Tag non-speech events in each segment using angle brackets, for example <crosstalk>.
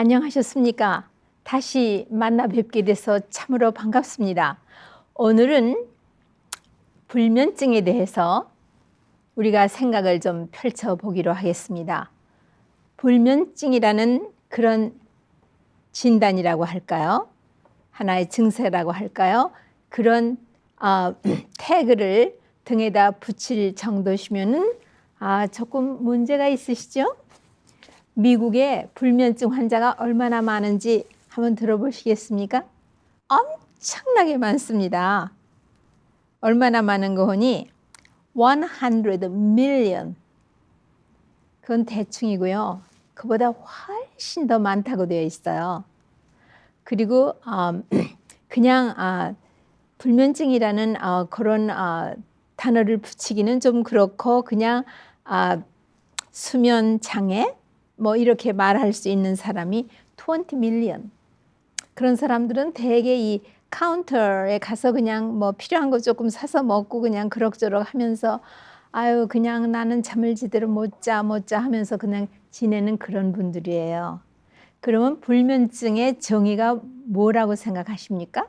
안녕하셨습니까? 다시 만나 뵙게 돼서 참으로 반갑습니다. 오늘은 불면증에 대해서 우리가 생각을 좀 펼쳐보기로 하겠습니다. 불면증이라는 그런 진단이라고 할까요? 하나의 증세라고 할까요? 그런 아, <clears throat> 태그를 등에다 붙일 정도시면은 아 조금 문제가 있으시죠? 미국에 불면증 환자가 얼마나 많은지 한번 들어보시겠습니까? 엄청나게 많습니다. 얼마나 많은 거니? 100 million. 그건 대충이고요. 그보다 훨씬 더 많다고 되어 있어요. 그리고 음, <clears throat> 그냥 아, 불면증이라는 어, 그런 어, 단어를 붙이기는 좀 그렇고 그냥 아, 수면 장애 뭐 이렇게 말할 수 있는 사람이 20 million. 그런 사람들은 대개 이 카운터에 가서 그냥 뭐 필요한 거 조금 사서 먹고 그냥 그럭저럭 하면서 아유 그냥 나는 잠을 제대로 못 자 못 자 하면서 그냥 지내는 그런 분들이에요. 그러면 불면증의 정의가 뭐라고 생각하십니까?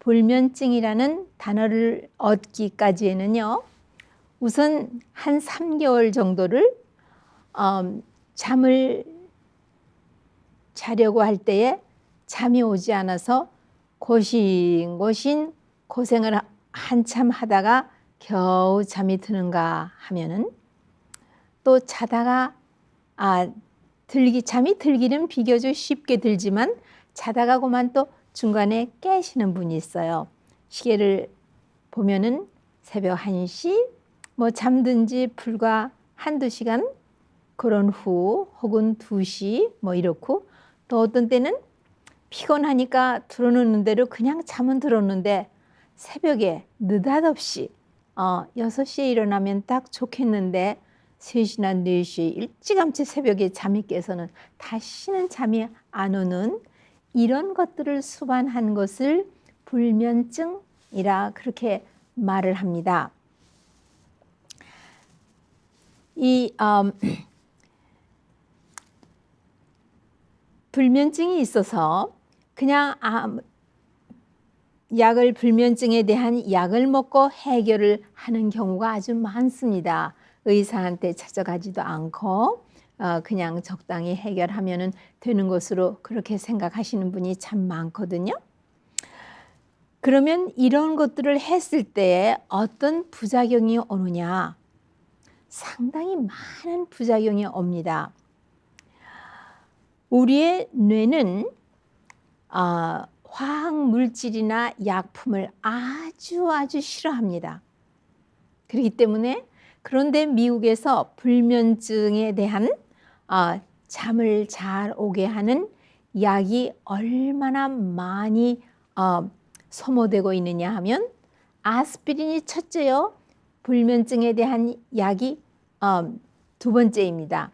불면증이라는 단어를 얻기까지에는요. 우선 한 3개월 정도를 음, 잠을 자려고 할 때에 잠이 오지 않아서 고신고신 고생을 한참 하다가 겨우 잠이 드는가 하면은 또 자다가 아 들기 잠이 들기는 비교적 쉽게 들지만 자다가 그만 또 중간에 깨시는 분이 있어요. 시계를 보면은 새벽 1시 뭐 잠든 지 불과 한두 시간 그런 후 혹은 2시 뭐 이렇고 또 어떤 때는 피곤하니까 들어놓는 대로 그냥 잠은 들었는데 새벽에 느닷없이 어, 6시에 일어나면 딱 좋겠는데 3시나 4시 일찌감치 새벽에 잠이 깨서는 다시는 잠이 안 오는 이런 것들을 수반한 것을 불면증이라 그렇게 말을 합니다. 이 음, 불면증이 있어서 그냥 아, 약을 불면증에 대한 약을 먹고 해결을 하는 경우가 아주 많습니다. 의사한테 찾아가지도 않고 어, 그냥 적당히 해결하면 되는 것으로 그렇게 생각하시는 분이 참 많거든요. 그러면 이런 것들을 했을 때 어떤 부작용이 오느냐? 상당히 많은 부작용이 옵니다. 우리의 뇌는 어, 화학 물질이나 약품을 아주 아주 싫어합니다. 그렇기 때문에 그런데 미국에서 불면증에 대한 어, 잠을 잘 오게 하는 약이 얼마나 많이 어, 소모되고 있느냐 하면 아스피린이 첫째요. 불면증에 대한 약이 어, 두 번째입니다.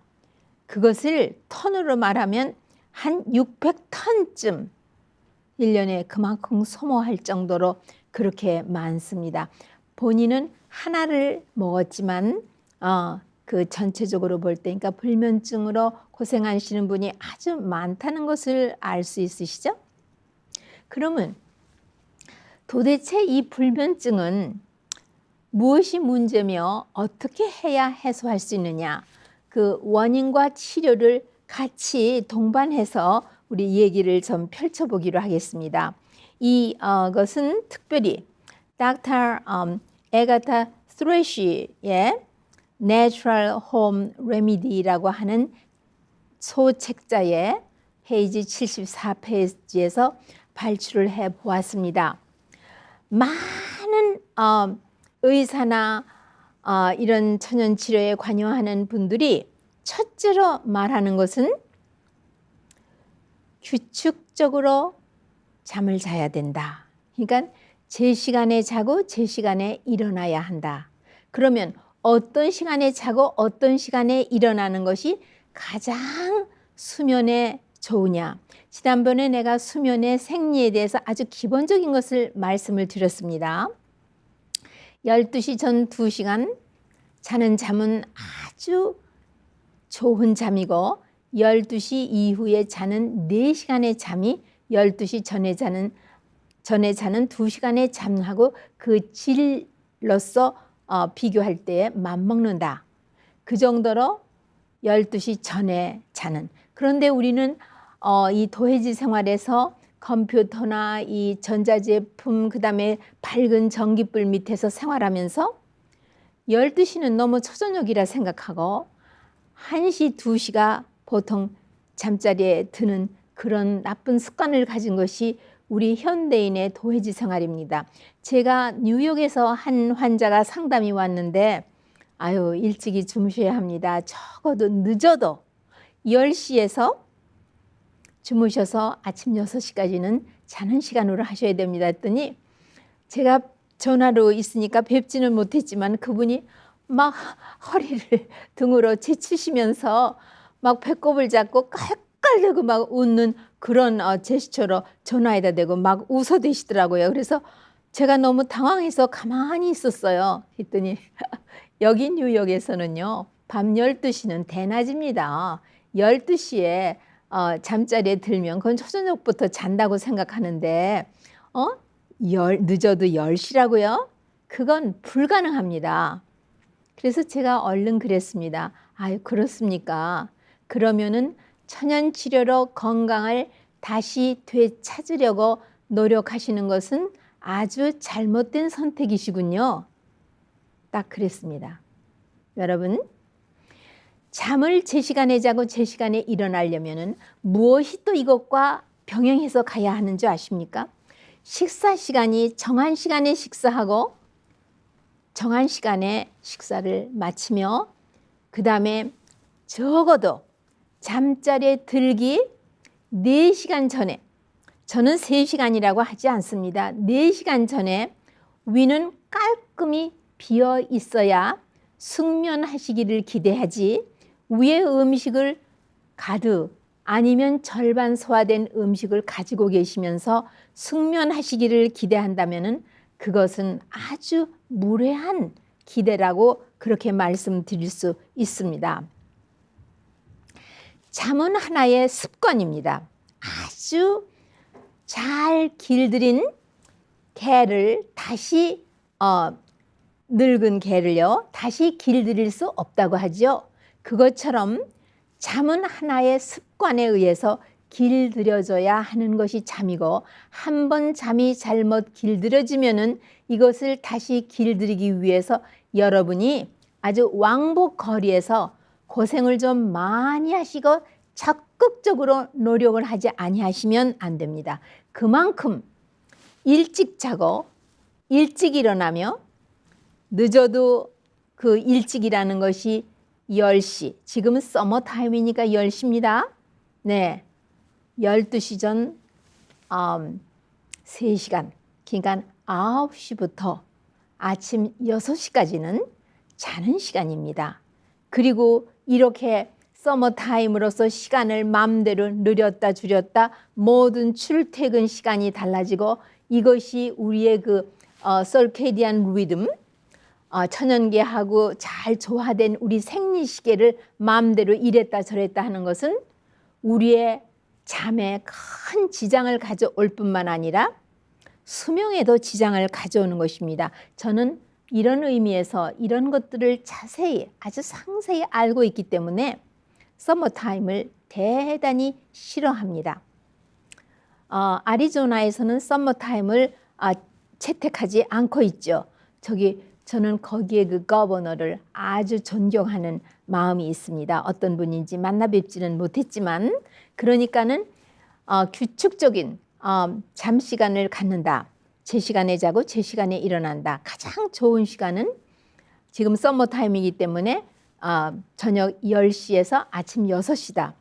그것을 턴으로 말하면 한 600턴쯤 1년에 그만큼 소모할 정도로 그렇게 많습니다. 본인은 하나를 먹었지만 어, 그 전체적으로 볼 때, 그러니까 불면증으로 고생하시는 분이 아주 많다는 것을 알 수 있으시죠? 그러면 도대체 이 불면증은 무엇이 문제며 어떻게 해야 해소할 수 있느냐? 그 원인과 치료를 같이 동반해서 우리 얘기를 좀 펼쳐보기로 하겠습니다. 이 어, 것은 특별히 닥터 음, 에가타 스트레시의 Natural Home Remedy라고 하는 소책자의 페이지 74페이지에서 발출을 해 보았습니다. 많은 어, 의사나 어, 이런 천연 치료에 관여하는 분들이 첫째로 말하는 것은 규칙적으로 잠을 자야 된다. 그러니까 제 시간에 자고 제 시간에 일어나야 한다. 그러면 어떤 시간에 자고 어떤 시간에 일어나는 것이 가장 수면에 좋으냐. 지난번에 내가 수면의 생리에 대해서 아주 기본적인 것을 말씀을 드렸습니다. 12시 전 2시간 자는 잠은 아주 좋은 잠이고 12시 이후에 자는 4시간의 잠이 12시 전에 자는 전에 자는 2시간의 잠하고 그 질로서 어, 비교할 때에 맞먹는다. 그 정도로 12시 전에 자는. 그런데 우리는 어, 이 도해지 생활에서 컴퓨터나 이 전자제품 그다음에 밝은 전기불 밑에서 생활하면서 12시는 너무 초저녁이라 생각하고 1시, 2시가 보통 잠자리에 드는 그런 나쁜 습관을 가진 것이 우리 현대인의 도해지 생활입니다. 제가 뉴욕에서 한 환자가 상담이 왔는데 아유 일찍이 주무셔야 합니다. 적어도 늦어도 10시에서 주무셔서 아침 6시까지는 자는 시간으로 하셔야 됩니다 했더니 제가 전화로 있으니까 뵙지는 못했지만 그분이 막 허리를 <laughs> 등으로 제치시면서 막 배꼽을 잡고 깔깔대고 막 웃는 그런 어, 제스처로 전화에다 대고 막 웃어대시더라고요. 그래서 제가 너무 당황해서 가만히 있었어요. 했더니 <laughs> 여기 뉴욕에서는요. 밤 12시는 대낮입니다. 12시에 어, 잠자리에 들면 그건 초저녁부터 잔다고 생각하는데 어? 열, 늦어도 10시라고요? 그건 불가능합니다. 그래서 제가 얼른 그랬습니다. 아유, 그렇습니까? 그러면은 천연 치료로 건강을 다시 되찾으려고 노력하시는 것은 아주 잘못된 선택이시군요. 딱 그랬습니다. 여러분, 잠을 제 시간에 자고 제 시간에 일어나려면은 무엇이 또 이것과 병행해서 가야 하는 줄 아십니까? 식사 시간이 정한 시간에 식사하고 정한 시간에 식사를 마치며 그 다음에 적어도 잠자리에 들기 4시간 전에 저는 3시간이라고 하지 않습니다. 4시간 전에 위는 깔끔히 비어 있어야 숙면하시기를 기대하지 위에 음식을 가득 아니면 절반 소화된 음식을 가지고 계시면서 숙면하시기를 기대한다면 그것은 아주 무례한 기대라고 그렇게 말씀드릴 수 있습니다. 잠은 하나의 습관입니다. 아주 잘 길들인 개를 다시 어, 늙은 개를요 다시 길들일 수 없다고 하죠. 그것처럼 잠은 하나의 습관에 의해서 길들여져야 하는 것이 잠이고 한 번 잠이 잘못 길들여지면은 이것을 다시 길들이기 위해서 여러분이 아주 왕복 거리에서 고생을 좀 많이 하시고 적극적으로 노력을 하지 아니하시면 안 됩니다. 그만큼 일찍 자고 일찍 일어나며 늦어도 그 일찍이라는 것이 10시. 지금은 서머 타임이니까 10시입니다. 네. 12시 전 음, 3시간. 그러니까 9시부터 아침 6시까지는 자는 시간입니다. 그리고 이렇게 서머 타임으로서 시간을 마음대로 느렸다 줄였다 모든 출퇴근 시간이 달라지고 이것이 우리의 그 어, 설케디안 리듬 어, 천연계하고 잘 조화된 우리 생리 시계를 마음대로 이랬다 저랬다 하는 것은 우리의 잠에 큰 지장을 가져올 뿐만 아니라 수명에도 지장을 가져오는 것입니다. 저는 이런 의미에서 이런 것들을 자세히 아주 상세히 알고 있기 때문에 서머타임을 대단히 싫어합니다. 어, 아리조나에서는 서머타임을 아, 채택하지 않고 있죠. 저기 저는 거기에 그 거버너를 아주 존경하는 마음이 있습니다. 어떤 분인지 만나 뵙지는 못했지만 그러니까는 어, 규칙적인 어, 잠 시간을 갖는다. 제 시간에 자고 제 시간에 일어난다. 가장 좋은 시간은 지금 썸머 타임이기 때문에 어, 저녁 10시에서 아침 6시다.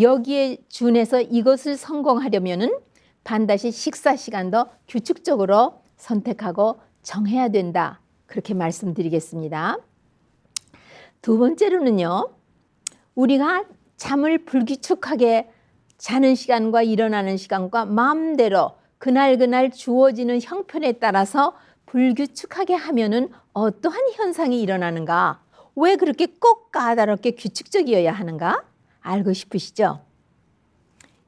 여기에 준해서 이것을 성공하려면은 반드시 식사 시간도 규칙적으로 선택하고 정해야 된다. 그렇게 말씀드리겠습니다. 두 번째로는요, 우리가 잠을 불규칙하게 자는 시간과 일어나는 시간과 마음대로 그날 그날 주어지는 형편에 따라서 불규칙하게 하면은 어떠한 현상이 일어나는가? 왜 그렇게 꼭 까다롭게 규칙적이어야 하는가? 알고 싶으시죠?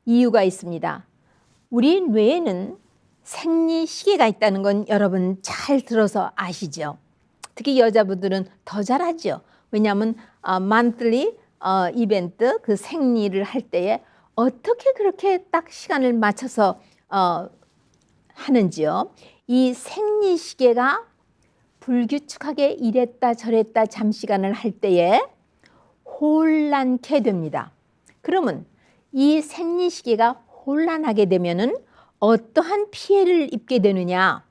이유가 있습니다. 우리 뇌에는 생리 시계가 있다는 건 여러분 잘 들어서 아시죠? 특히 여자분들은 더 잘하죠. 왜냐하면 어, monthly 어, 이벤트 그 생리를 할 때에 어떻게 그렇게 딱 시간을 맞춰서 어, 하는지요. 이 생리 시계가 불규칙하게 이랬다 저랬다 잠시간을 할 때에 혼란케 됩니다. 그러면 이 생리 시계가 혼란하게 되면은 어떠한 피해를 입게 되느냐?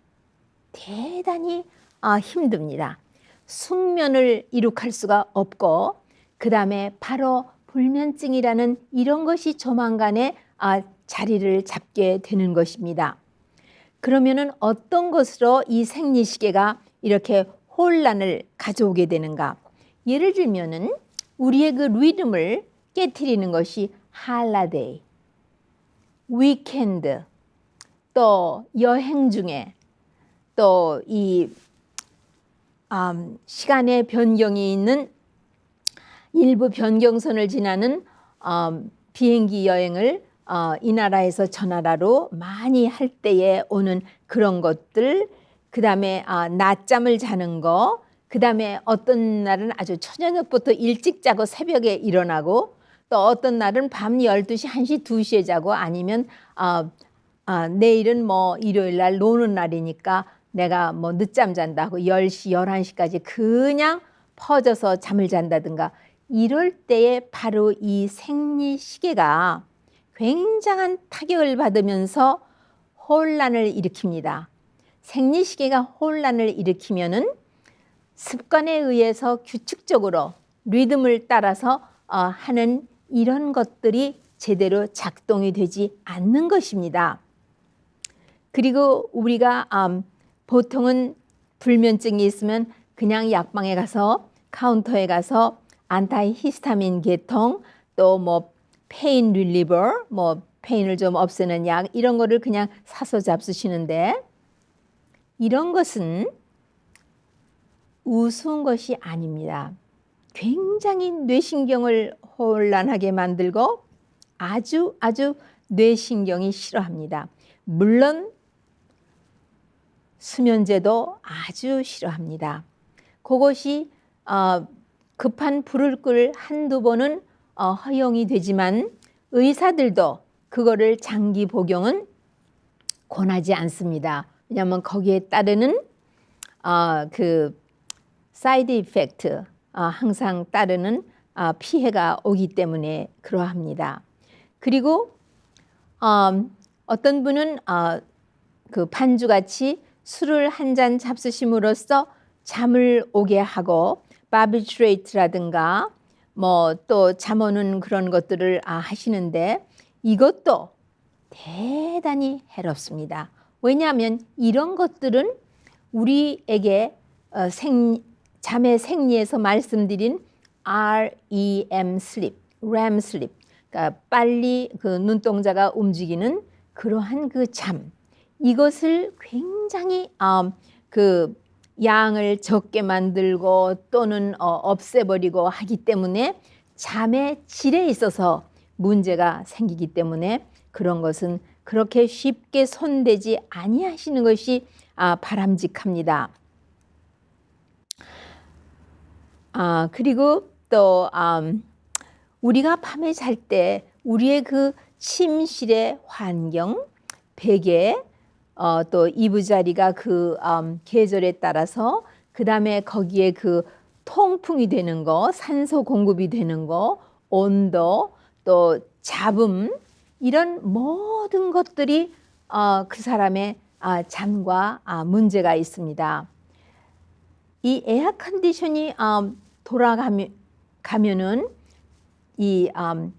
대단히 아, 힘듭니다. 숙면을 이룩할 수가 없고 그 다음에 바로 불면증이라는 이런 것이 조만간에 아, 자리를 잡게 되는 것입니다. 그러면은 어떤 것으로 이 생리 시계가 이렇게 혼란을 가져오게 되는가? 예를 들면은 우리의 그 리듬을 깨뜨리는 것이 할라데이, 위켄드, 또 여행 중에 또이 음, 시간의 변경이 있는 일부 변경선을 지나는 음, 비행기 여행을 어, 이 나라에서 저 나라로 많이 할 때에 오는 그런 것들, 그 다음에 아, 낮잠을 자는 거, 그 다음에 어떤 날은 아주 초저녁부터 일찍 자고 새벽에 일어나고 또 어떤 날은 밤 12시, 1시, 2시에 자고 아니면 어, 아, 내일은 뭐 일요일 날 노는 날이니까 내가 뭐 늦잠 잔다고 10시, 11시까지 그냥 퍼져서 잠을 잔다든가 이럴 때에 바로 이 생리 시계가 굉장한 타격을 받으면서 혼란을 일으킵니다. 생리 시계가 혼란을 일으키면은 습관에 의해서 규칙적으로 리듬을 따라서 어, 하는 이런 것들이 제대로 작동이 되지 않는 것입니다. 그리고 우리가 음, 보통은 불면증이 있으면 그냥 약방에 가서 카운터에 가서 안타이 히스타민 계통 또 뭐 페인 릴리버 뭐 페인을 좀 없애는 약 이런 거를 그냥 사서 잡수시는데 이런 것은 우스운 것이 아닙니다. 굉장히 뇌신경을 혼란하게 만들고 아주 아주 뇌신경이 싫어합니다. 물론 수면제도 아주 싫어합니다. 그것이 어, 급한 불을 끌 한두 번은 어, 허용이 되지만 의사들도 그거를 장기 복용은 권하지 않습니다. 왜냐하면 거기에 따르는 어, 그 사이드 이펙트 어, 항상 따르는 어, 피해가 오기 때문에 그러합니다. 그리고 어, 어떤 분은 어, 그 반주같이 술을 한 잔 잡수심으로써 잠을 오게 하고 바비트레이트라든가 뭐 또 잠 오는 그런 것들을 아, 하시는데 이것도 대단히 해롭습니다. 왜냐하면 이런 것들은 우리에게 어, 생, 잠의 생리에서 말씀드린 REM sleep, REM sleep, 그러니까 빨리 그 눈동자가 움직이는 그러한 그 잠, 이것을 굉장히 어, 그 양을 적게 만들고 또는 어, 없애버리고 하기 때문에 잠의 질에 있어서 문제가 생기기 때문에 그런 것은 그렇게 쉽게 손대지 아니하시는 것이 아, 바람직합니다. 아, 그리고 또 음, 우리가 밤에 잘 때 우리의 그 침실의 환경, 베개, 어, 또 이부자리가 그 음, 계절에 따라서 그 다음에 거기에 그 통풍이 되는 거, 산소 공급이 되는 거, 온도, 또 잡음 이런 모든 것들이 어, 그 사람의 아, 잠과 아, 문제가 있습니다. 이 에어 컨디션이 음, 돌아가면은 이 음,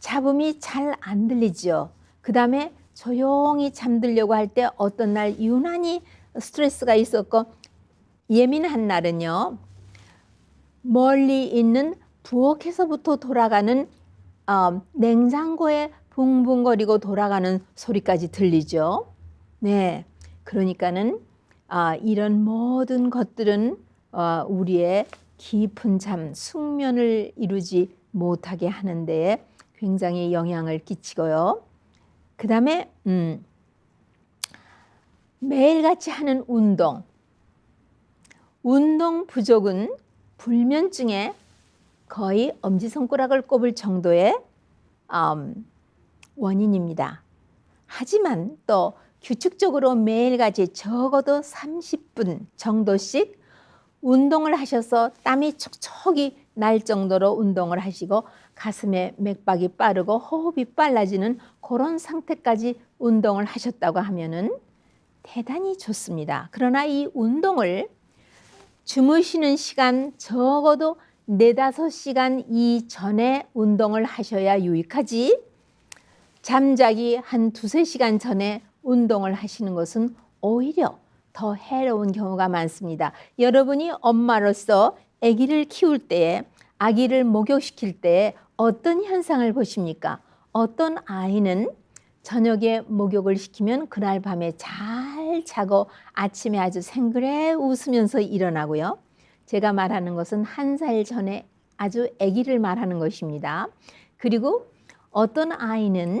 잡음이 잘 안 들리죠. 그 다음에 조용히 잠들려고 할 때 어떤 날 유난히 스트레스가 있었고 예민한 날은요 멀리 있는 부엌에서부터 돌아가는 어, 냉장고에 붕붕거리고 돌아가는 소리까지 들리죠. 네, 그러니까는 아, 이런 모든 것들은 어, 우리의 깊은 잠, 숙면을 이루지 못하게 하는데 굉장히 영향을 끼치고요. 그 다음에 음, 매일같이 하는 운동. 운동 부족은 불면증에 거의 엄지손가락을 꼽을 정도의 음, 원인입니다. 하지만 또 규칙적으로 매일같이 적어도 30분 정도씩 운동을 하셔서 땀이 촉촉이 날 정도로 운동을 하시고 가슴에 맥박이 빠르고 호흡이 빨라지는 그런 상태까지 운동을 하셨다고 하면은 대단히 좋습니다. 그러나 이 운동을 주무시는 시간 적어도 네다섯 시간 이전에 운동을 하셔야 유익하지 잠자기 한 두세 시간 전에 운동을 하시는 것은 오히려 더 해로운 경우가 많습니다. 여러분이 엄마로서 아기를 키울 때에 아기를 목욕시킬 때에 어떤 현상을 보십니까? 어떤 아이는 저녁에 목욕을 시키면 그날 밤에 잘 자고 아침에 아주 생그레 웃으면서 일어나고요. 제가 말하는 것은 한 살 전에 아주 아기를 말하는 것입니다. 그리고 어떤 아이는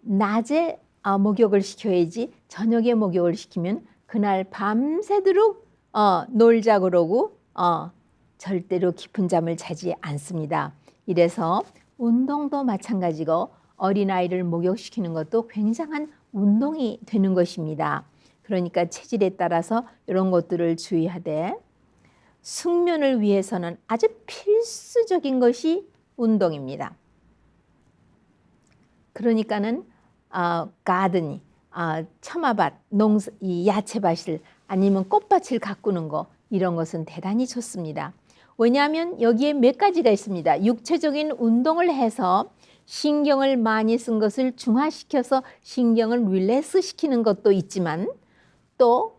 낮에 어, 목욕을 시켜야지 저녁에 목욕을 시키면 그날 밤새도록 어, 놀자 그러고 어, 절대로 깊은 잠을 자지 않습니다. 이래서 운동도 마찬가지고 어린아이를 목욕시키는 것도 굉장한 운동이 되는 것입니다. 그러니까 체질에 따라서 이런 것들을 주의하되 숙면을 위해서는 아주 필수적인 것이 운동입니다. 그러니까는 어, 가드니, 어, 처마밭, 농, 이 야채밭을 아니면 꽃밭을 가꾸는 거 이런 것은 대단히 좋습니다. 왜냐하면 여기에 몇 가지가 있습니다. 육체적인 운동을 해서 신경을 많이 쓴 것을 중화시켜서 신경을 릴렉스 시키는 것도 있지만 또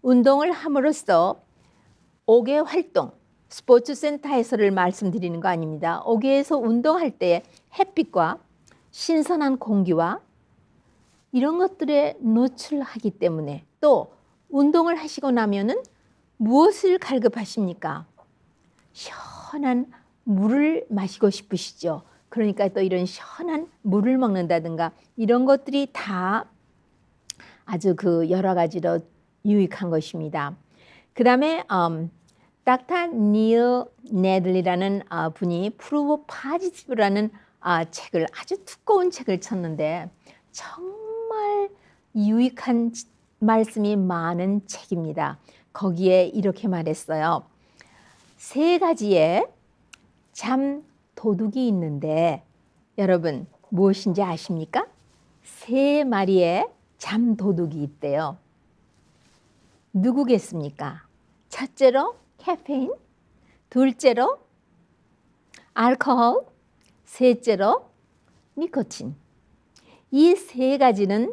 운동을 함으로써 옥외 활동, 스포츠 센터에서를 말씀드리는 거 아닙니다. 옥외에서 운동할 때 햇빛과 신선한 공기와 이런 것들에 노출하기 때문에 또 운동을 하시고 나면은 무엇을 갈급하십니까? 시원한 물을 마시고 싶으시죠. 그러니까 또 이런 시원한 물을 먹는다든가 이런 것들이 다 아주 그 여러 가지로 유익한 것입니다. 그 다음에 음, 닥터 니어 네들리라는 어, 분이 프루브 파지티브라는 어, 책을 아주 두꺼운 책을 쳤는데 정말 유익한 말씀이 많은 책입니다. 거기에 이렇게 말했어요. 세 가지의 잠 도둑이 있는데 여러분 무엇인지 아십니까? 세 마리의 잠 도둑이 있대요. 누구겠습니까? 첫째로 카페인, 둘째로 알코올, 셋째로 니코틴. 이 세 가지는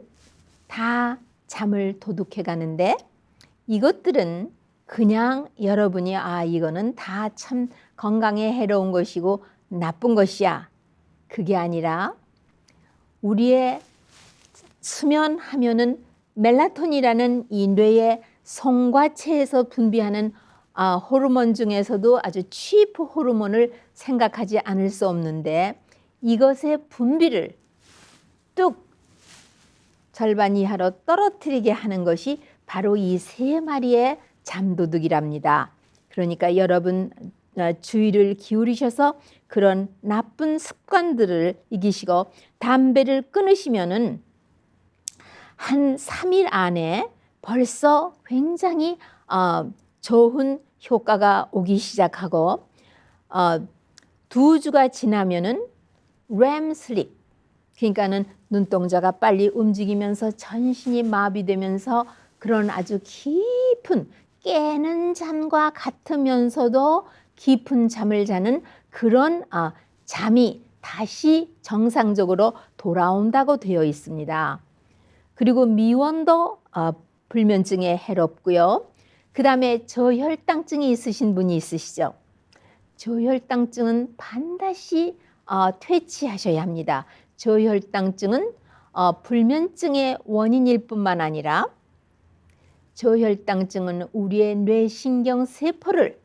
다 잠을 도둑해 가는데 이것들은 그냥 여러분이 아 이거는 다 참 건강에 해로운 것이고 나쁜 것이야. 그게 아니라 우리의 수면하면은 멜라톤이라는 이 뇌의 성과체에서 분비하는 아, 호르몬 중에서도 아주 취프 호르몬을 생각하지 않을 수 없는데 이것의 분비를 뚝 절반 이하로 떨어뜨리게 하는 것이 바로 이 세 마리의 잠도둑이랍니다. 그러니까 여러분 어, 주의를 기울이셔서 그런 나쁜 습관들을 이기시고 담배를 끊으시면은 한 3일 안에 벌써 굉장히 어, 좋은 효과가 오기 시작하고 어, 두 주가 지나면은 REM sleep 그러니까는 눈동자가 빨리 움직이면서 전신이 마비되면서 그런 아주 깊은 깨는 잠과 같으면서도 깊은 잠을 자는 그런 아, 잠이 다시 정상적으로 돌아온다고 되어 있습니다. 그리고 미원도 어, 불면증에 해롭고요. 그 다음에 저혈당증이 있으신 분이 있으시죠. 저혈당증은 반드시 어, 퇴치하셔야 합니다. 저혈당증은 어, 불면증의 원인일 뿐만 아니라 저혈당증은 우리의 뇌신경 세포를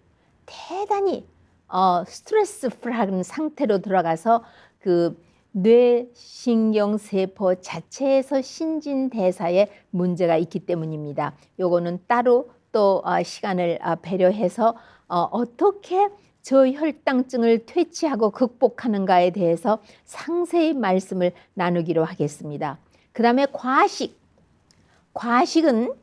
대단히 어, 스트레스 프라는 상태로 들어가서 그 뇌신경 세포 자체에서 신진 대사에 문제가 있기 때문입니다. 요거는 따로 또 어, 시간을 어, 배려해서 어, 어떻게 저혈당증을 퇴치하고 극복하는가에 대해서 상세히 말씀을 나누기로 하겠습니다. 그 다음에 과식. 과식은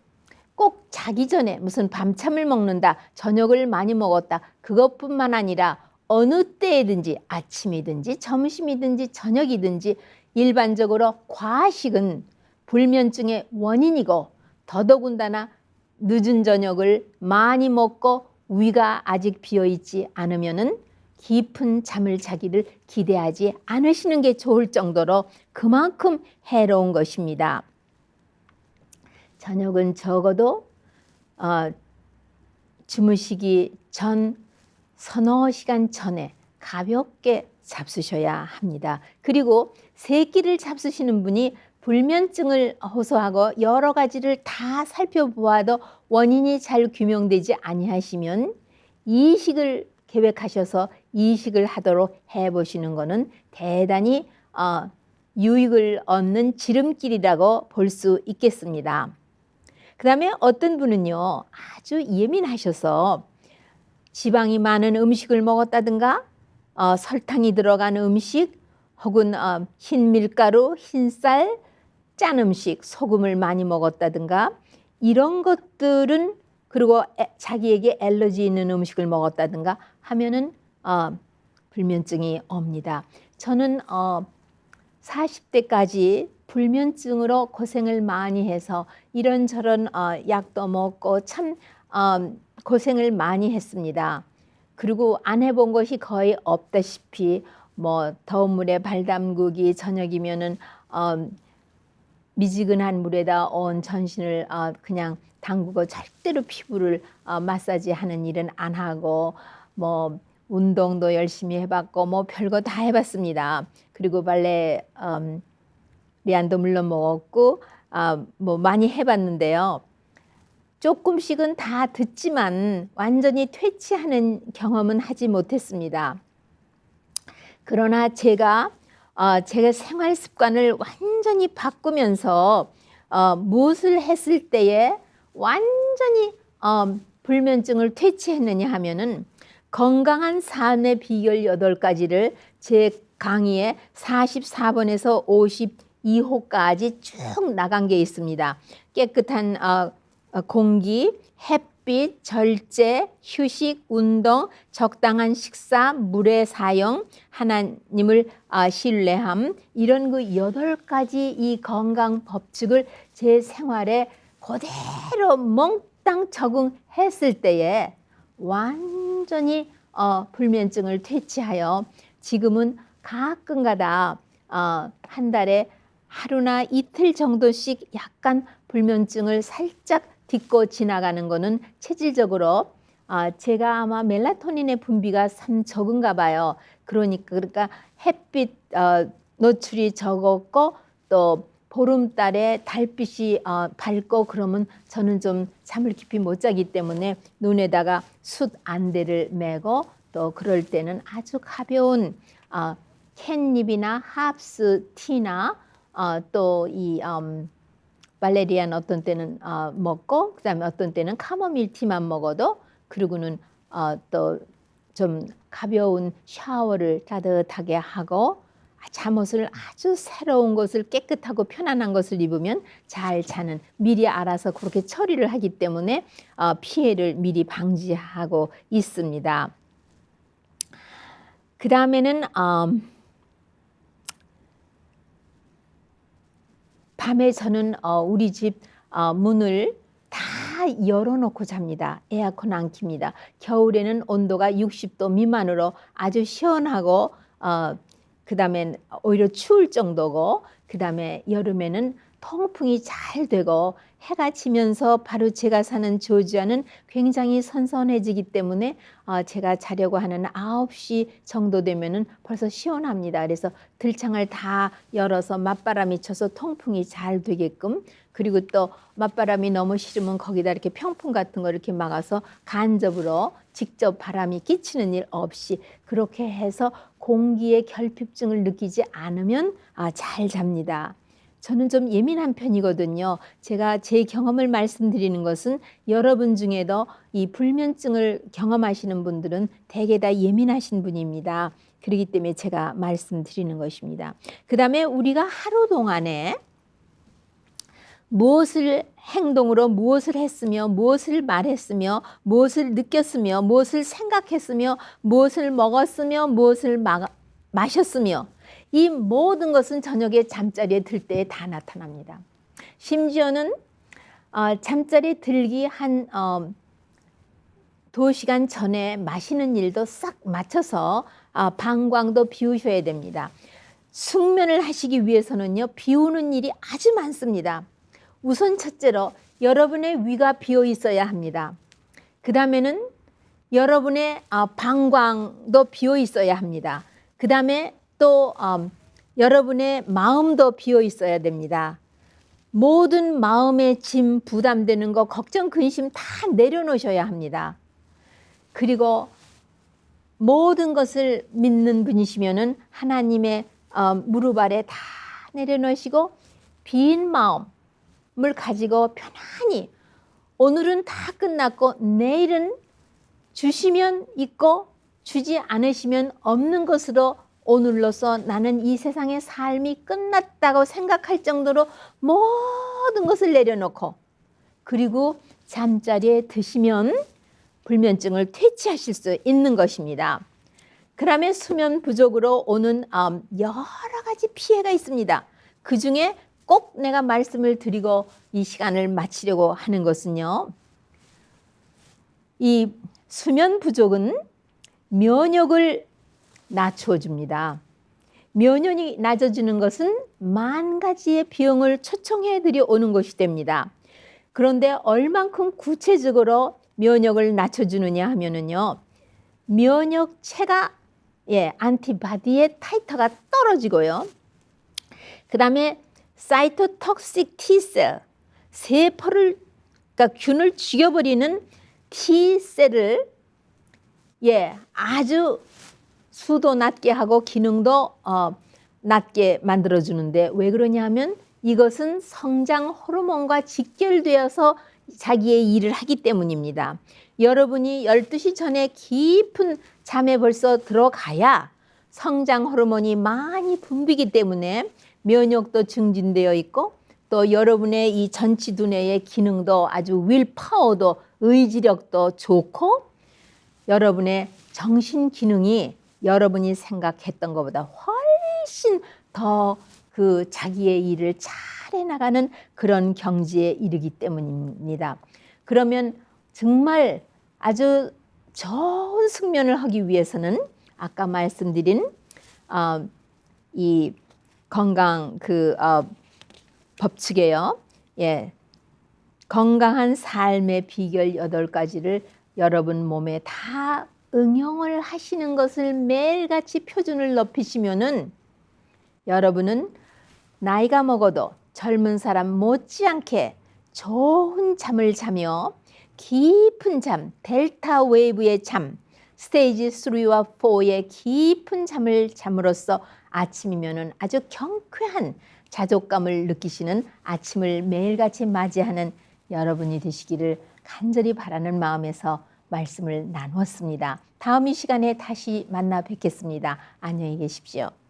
꼭 자기 전에 무슨 밤참을 먹는다, 저녁을 많이 먹었다, 그것뿐만 아니라 어느 때든지 아침이든지 점심이든지 저녁이든지 일반적으로 과식은 불면증의 원인이고 더더군다나 늦은 저녁을 많이 먹고 위가 아직 비어 있지 않으면은 깊은 잠을 자기를 기대하지 않으시는 게 좋을 정도로 그만큼 해로운 것입니다. 저녁은 적어도 어, 주무시기 전 서너 시간 전에 가볍게 잡수셔야 합니다. 그리고 세 끼를 잡수시는 분이 불면증을 호소하고 여러 가지를 다 살펴보아도 원인이 잘 규명되지 아니하시면 이식을 계획하셔서 이식을 하도록 해보시는 것은 대단히 어, 유익을 얻는 지름길이라고 볼 수 있겠습니다. 그 다음에 어떤 분은요 아주 예민하셔서 지방이 많은 음식을 먹었다든가 어, 설탕이 들어간 음식 혹은 어, 흰 밀가루, 흰쌀, 짠 음식, 소금을 많이 먹었다든가 이런 것들은 그리고 에, 자기에게 알러지 있는 음식을 먹었다든가 하면은 어, 불면증이 옵니다. 저는 어, 40대까지 불면증으로 고생을 많이 해서 이런저런 어, 약도 먹고 참 어, 고생을 많이 했습니다. 그리고 안 해본 것이 거의 없다시피 뭐 더운 물에 발 담그기 저녁이면은 어, 미지근한 물에다 온 전신을 어, 그냥 담그고 절대로 피부를 어, 마사지하는 일은 안 하고 뭐 운동도 열심히 해봤고 뭐 별거 다 해봤습니다. 그리고 발레 음, 리안도 물론 먹었고 아, 뭐 많이 해봤는데요. 조금씩은 다 듣지만 완전히 퇴치하는 경험은 하지 못했습니다. 그러나 제가 어, 제가 생활 습관을 완전히 바꾸면서 어, 무엇을 했을 때에 완전히 어, 불면증을 퇴치했느냐 하면은 건강한 삶의 비결 여덟 가지를 제 강의에 44번에서 52호까지 쭉 나간 게 있습니다. 깨끗한 어, 어, 공기, 햇빛, 절제, 휴식, 운동, 적당한 식사, 물의 사용, 하나님을 아, 신뢰함 이런 그 여덟 가지 이 건강 법칙을 제 생활에 그대로 몽땅 적응했을 때에 완전히 어, 불면증을 퇴치하여 지금은 가끔가다 어, 한 달에 하루나 이틀 정도씩 약간 불면증을 살짝 딛고 지나가는 거는 체질적으로 아, 제가 아마 멜라토닌의 분비가 참 적은가 봐요. 그러니까 그러니까 햇빛 어, 노출이 적었고 또 보름달에 달빛이 어, 밝고 그러면 저는 좀 잠을 깊이 못 자기 때문에 눈에다가 숯 안대를 메고 또 그럴 때는 아주 가벼운 어, 캔잎이나 합스 티나 어, 또이 음, 발레리안 어떤 때는 어, 먹고 그다음에 어떤 때는 카모밀 티만 먹어도 그리고는 어, 또좀 가벼운 샤워를 따뜻하게 하고 잠옷을 아주 새로운 것을 깨끗하고 편안한 것을 입으면 잘 자는 미리 알아서 그렇게 처리를 하기 때문에 어, 피해를 미리 방지하고 있습니다. 그 다음에는 음, 밤에 저는 어, 우리 집 어, 문을 다 열어놓고 잡니다. 에어컨 안 킵니다. 겨울에는 온도가 60도 미만으로 아주 시원하고 어, 그 다음에 오히려 추울 정도고 그 다음에 여름에는 통풍이 잘 되고 해가 지면서 바로 제가 사는 조지아는 굉장히 선선해지기 때문에 어, 제가 자려고 하는 9시 정도 되면은 벌써 시원합니다. 그래서 들창을 다 열어서 맞바람이 쳐서 통풍이 잘 되게끔 그리고 또 맞바람이 너무 싫으면 거기다 이렇게 평풍 같은 거 이렇게 막아서 간접으로 직접 바람이 끼치는 일 없이 그렇게 해서 공기의 결핍증을 느끼지 않으면 아, 잘 잡니다. 저는 좀 예민한 편이거든요. 제가 제 경험을 말씀드리는 것은 여러분 중에도 이 불면증을 경험하시는 분들은 대개 다 예민하신 분입니다. 그렇기 때문에 제가 말씀드리는 것입니다. 그 다음에 우리가 하루 동안에 무엇을 행동으로 무엇을 했으며 무엇을 말했으며 무엇을 느꼈으며 무엇을 생각했으며 무엇을 먹었으며 무엇을 마, 마셨으며 이 모든 것은 저녁에 잠자리에 들 때에 다 나타납니다. 심지어는 어, 잠자리에 들기 한 어, 두 시간 전에 마시는 일도 싹 맞춰서 어, 방광도 비우셔야 됩니다. 숙면을 하시기 위해서는요 비우는 일이 아주 많습니다. 우선 첫째로 여러분의 위가 비어 있어야 합니다. 그 다음에는 여러분의 어, 방광도 비어 있어야 합니다. 그 다음에 또 음, 여러분의 마음도 비어 있어야 됩니다. 모든 마음의 짐 부담되는 거 걱정 근심 다 내려놓으셔야 합니다. 그리고 모든 것을 믿는 분이시면은 하나님의 어, 무릎 아래 다 내려놓으시고 빈 마음을 가지고 편안히 오늘은 다 끝났고 내일은 주시면 있고 주지 않으시면 없는 것으로 오늘로서 나는 이 세상의 삶이 끝났다고 생각할 정도로 모든 것을 내려놓고 그리고 잠자리에 드시면 불면증을 퇴치하실 수 있는 것입니다. 그러면 수면 부족으로 오는 음, 여러 가지 피해가 있습니다. 그 중에 꼭 내가 말씀을 드리고 이 시간을 마치려고 하는 것은요. 이 수면 부족은 면역을 낮춰줍니다. 면역이 낮아지는 것은 만 가지의 병을 초청해 드려 오는 것이 됩니다. 그런데 얼만큼 구체적으로 면역을 낮춰주느냐 하면은요, 면역체가 예, 안티바디의 타이터가 떨어지고요. 그 다음에 사이토톡식 T셀, 세포를, 그러니까 균을 죽여버리는 T셀을 예, 아주 수도 낮게 하고 기능도 어, 낮게 만들어 주는데 왜 그러냐면 이것은 성장 호르몬과 직결되어서 자기의 일을 하기 때문입니다. 여러분이 12시 전에 깊은 잠에 벌써 들어가야 성장 호르몬이 많이 분비기 때문에 면역도 증진되어 있고 또 여러분의 이 전치 두뇌의 기능도 아주 윌파워도 의지력도 좋고 여러분의 정신 기능이 여러분이 생각했던 것보다 훨씬 더 그 자기의 일을 잘 해나가는 그런 경지에 이르기 때문입니다. 그러면 정말 아주 좋은 숙면을 하기 위해서는 아까 말씀드린 어, 이 건강 그 어, 법칙에요. 예. 건강한 삶의 비결 여덟 가지를 여러분 몸에 다 응용을 하시는 것을 매일같이 표준을 높이시면은 여러분은 나이가 먹어도 젊은 사람 못지않게 좋은 잠을 자며 깊은 잠, 델타 웨이브의 잠, 스테이지 3와 4의 깊은 잠을 잠으로써 아침이면은 아주 경쾌한 자족감을 느끼시는 아침을 매일같이 맞이하는 여러분이 되시기를 간절히 바라는 마음에서 말씀을 나누었습니다. 다음 이 시간에 다시 만나 뵙겠습니다. 안녕히 계십시오.